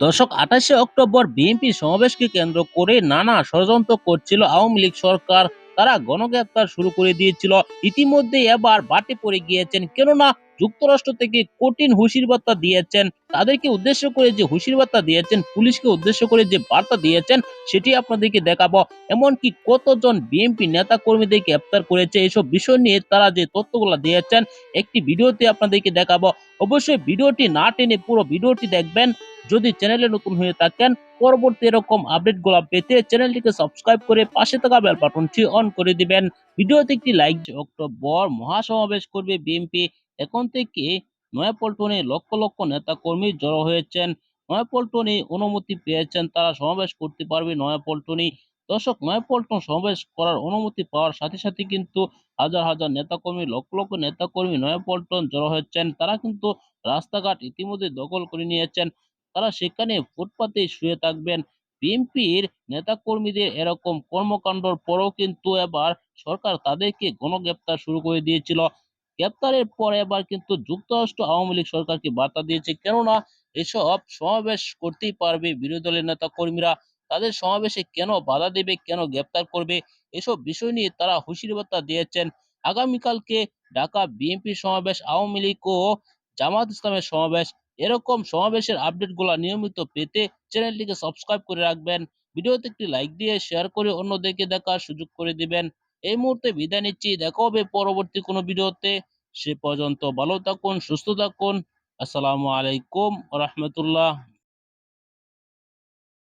দর্শক, আঠাশে October BNP সমাবেশকে কেন্দ্র করে নানা ষড়যন্ত্র করছিল আওয়ামী লীগ সরকার। তারা গণগ্রেপ্তার শুরু করে দিয়েছিল। ইতিমধ্যে এবার বাটে পড়ে গিয়েছেন। কেননা, যুক্তরাষ্ট্র থেকে কঠিন হুশির বার্তা দিয়েছেন। তাদেরকে উদ্দেশ্য করে যে হুশির বার্তা দিয়েছেন, পুলিশকে উদ্দেশ্য করে যে বার্তা দিয়েছেন, সেটি আপনাদেরকে দেখাবো। এমনকি কতজন বিএনপি নেতা কর্মীদের গ্রেপ্তার করেছে, এসব বিষয় নিয়ে তারা যে তথ্যগুলো দিয়েছেন, একটি ভিডিওতে আপনাদেরকে দেখাবো। অবশ্যই ভিডিওটি না টেনে পুরো ভিডিওটি দেখবেন। যদি চ্যানেলে নতুন হয়ে থাকেন, পরবর্তী এরকম আপডেটগুলা পেতে চ্যানেলটিকে সাবস্ক্রাইব করে পাশে থাকা বেল বাটনটি অন করে দিবেন। ভিডিওতে একটি লাইক অক্টোবর মহাসমাবেশ করবে বিএনপি এখন থেকে নয়াপল্টনে লক্ষ লক্ষ নেতা কর্মী জড়ো হয়েছেন। নয়াপল্টনে অনুমতি পেয়েছেন, তারা সমাবেশ করতে পারবে নয়াপল্টনে দর্শক, নয়াপল্টন সমাবেশ করার অনুমতি পাওয়ার সাথে সাথে কিন্তু হাজার হাজার নেতাকর্মী, লক্ষ লক্ষ নেতাকর্মী নয়াপল্টন জড়ো হয়েছেন। তারা কিন্তু রাস্তাঘাট ইতিমধ্যে দখল করে নিয়েছেন। তারা সেখানে ফুটপাতে শুয়ে থাকবেন। বিএনপির নেতাকর্মীদের এরকম কর্মকাণ্ডর পরেও কিন্তু এবার সরকার তাদেরকে গণগ্রেপ্তার শুরু করে দিয়েছিল। গ্রেপ্তারের পর এবার কিন্তু যুক্তরাষ্ট্র আওয়ামী লীগ সরকারকে বার্তা দিয়েছে, কেননা এসব সমাবেশ করতেই পারবে বিরোধী দলের নেতা কর্মীরা তাদের সমাবেশে কেন বাধা দেবে, কেন গ্রেপ্তার করবে, এসব বিষয় নিয়ে তারা হুঁশিয়ারি বার্তা দিয়েছেন। আগামীকালকে ঢাকা বিএনপি সমাবেশ, আওয়ামী লীগ ও জামাত ইসলামের সমাবেশ এরকম সমাবেশের আপডেটগুলো নিয়মিত পেতে চ্যানেলটিকে সাবস্ক্রাইব করে রাখবেন। ভিডিওতে একটি লাইক দিয়ে শেয়ার করে অন্যদেরকে দেখার সুযোগ করে দিবেন। এই মুহূর্তে বিদায় নিচ্ছি। দেখা হবে পরবর্তী কোনো ভিডিওতে। সে পর্যন্ত ভালো থাকুন, সুস্থ থাকুন। আসসালামু আলাইকুম রহমতুল্লাহ।